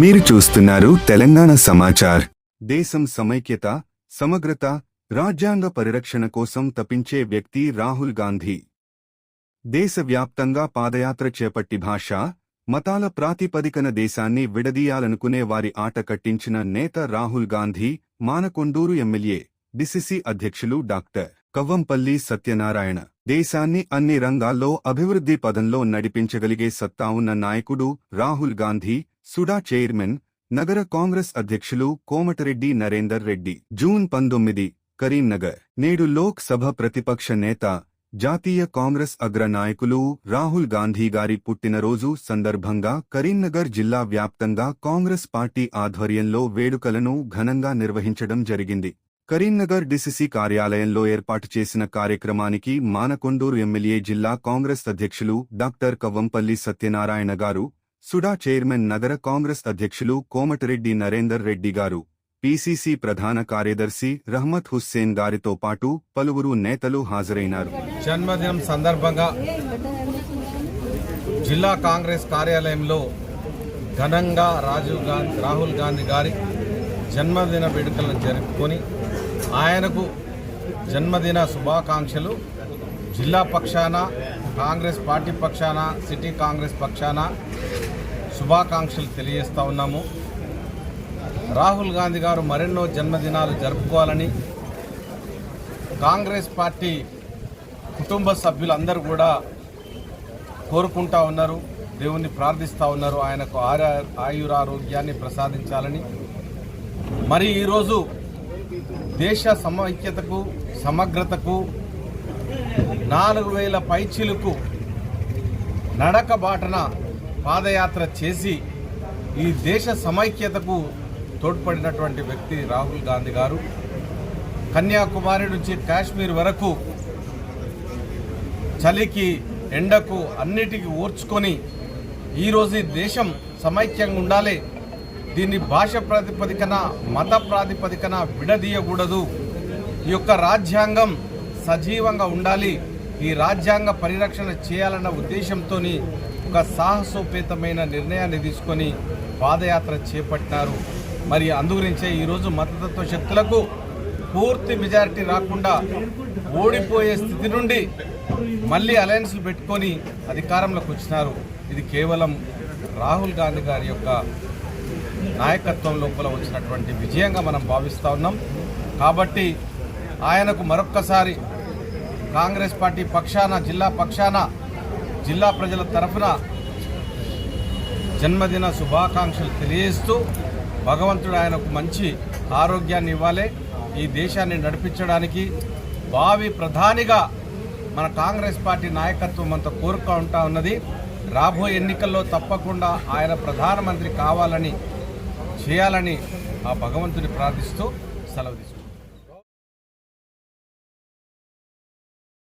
మీరు చూస్తున్నారు తెలంగాణ సమాచార్. దేశం సమైక్యత సమగ్రత రాజ్యాంగ పరిరక్షణ కోసం తపించే వ్యక్తి రాహుల్ గాంధీ. దేశవ్యాప్తంగా పాదయాత్ర చేపట్టి భాష మతాల ప్రాతిపదికన దేశాన్ని విడదీయాలనుకునే వారి ఆట కట్టించిన నేత రాహుల్ గాంధీ మానకొండూరు ఎమ్మెల్యే డిసిసి అధ్యక్షులు డాక్టర్ కవ్వంపల్లి సత్యనారాయణ. దేశాన్ని అన్ని రంగాల్లో అభివృద్ధి పదంలో నడిపించగలిగే సత్తా ఉన్న నాయకుడు రాహుల్ గాంధీ సుడా చైర్మన్ నగర కాంగ్రెస్ అధ్యక్షులు కోమటిరెడ్డి నరేందర్ రెడ్డి జూన్ పంతొమ్మిది కరీంనగర్. నేడు లోక్ సభ ప్రతిపక్ష నేత జాతీయ కాంగ్రెస్ అగ్ర నాయకులు రాహుల్ గాంధీ గారి పుట్టినరోజు సందర్భంగా కరీంనగర్ జిల్లా వ్యాప్తంగా కాంగ్రెస్ పార్టీ ఆధ్వర్యంలో వేడుకలను ఘనంగా నిర్వహించడం జరిగింది. కరీంనగర్ డిసిసి కార్యాలయంలో ఏర్పాటు చేసిన కార్యక్రమానికి మానకొండూరు ఎమ్మెల్యే జిల్లా కాంగ్రెస్ అధ్యక్షులు డాక్టర్ కవ్వంపల్లి సత్యనారాయణ గారు సుడా చైర్మన్ నగర కాంగ్రెస్ అధ్యక్షులు కోమటిరెడ్డి నరేందర్ రెడ్డి గారు పీసీసీ ప్రధాన కార్యదర్శి రహమత్ హుస్సేన్ గారితో పాటు పలువురు నేతలు హాజరైనారు. జన్మదినం సందర్భంగా జిల్లా కాంగ్రెస్ కార్యాలయంలో ఘనంగా రాజీవ్ గాంధీ రాహుల్ గాంధీ గారి జన్మదిన వేడుకలను జరుపుకొని ఆయనకు జన్మదిన శుభాకాంక్షలు. జిల్లా పక్షాన కాంగ్రెస్ పార్టీ పక్షాన సిటీ కాంగ్రెస్ పక్షాన శుభాకాంక్షలు తెలియజేస్తూ ఉన్నాము. రాహుల్ గాంధీ గారు మరెన్నో జన్మదినాలు జరుపుకోవాలని కాంగ్రెస్ పార్టీ కుటుంబ సభ్యులందరూ కూడా కోరుకుంటా ఉన్నారు. దేవుణ్ణి ప్రార్థిస్తూ ఉన్నారు. ఆయనకు ఆయు ఆయురారోగ్యాన్ని ప్రసాదించాలని. మరి ఈరోజు దేశ సమైక్యతకు సమగ్రతకు నాలుగు వేల పైచీలకు నడక బాటన పాదయాత్ర చేసి ఈ దేశ సమైక్యతకు తోడ్పడినటువంటి వ్యక్తి రాహుల్ గాంధీ గారు. కన్యాకుమారి నుంచి కాశ్మీర్ వరకు చలికి ఎండకు అన్నిటికీ ఓర్చుకొని ఈరోజు దేశం సమైక్యంగా ఉండాలి. దీన్ని భాష ప్రాతిపదికన మత ప్రాతిపదికన విడదీయకూడదు. ఈ యొక్క రాజ్యాంగం సజీవంగా ఉండాలి. ఈ రాజ్యాంగ పరిరక్షణ చేయాలన్న ఉద్దేశంతో ఒక సాహసోపేతమైన నిర్ణయాన్ని తీసుకొని పాదయాత్ర చేపట్టినారు మరి అందుగురించే ఈరోజు మతతత్వ శక్తులకు పూర్తి మెజారిటీ రాకుండా ఓడిపోయే స్థితి నుండి మళ్ళీ అలయన్స్లు పెట్టుకొని అధికారంలోకి వచ్చినారు. ఇది కేవలం రాహుల్ గాంధీ గారి యొక్క నాయకత్వం లోపల వచ్చినటువంటి విజయంగా మనం భావిస్తూ ఉన్నాం. కాబట్టి ఆయనకు మరొక్కసారి కాంగ్రెస్ పార్టీ పక్షాన జిల్లా పక్షాన జిల్లా ప్రజల తరఫున జన్మదిన శుభాకాంక్షలు తెలియజేస్తూ భగవంతుడు ఆయనకు మంచి ఆరోగ్యాన్ని ఇవ్వాలి. ఈ దేశాన్ని నడిపించడానికి భావి ప్రధానిగా మన కాంగ్రెస్ పార్టీ నాయకత్వం అంత అంతా కోరుకుంటా ఉన్నది. రాబోయే ఎన్నికల్లో తప్పకుండా ఆయన ప్రధానమంత్రి కావాలని చేయాలని ఆ భగవంతుని ప్రార్థిస్తూ సెలవు తీసుకుంటాం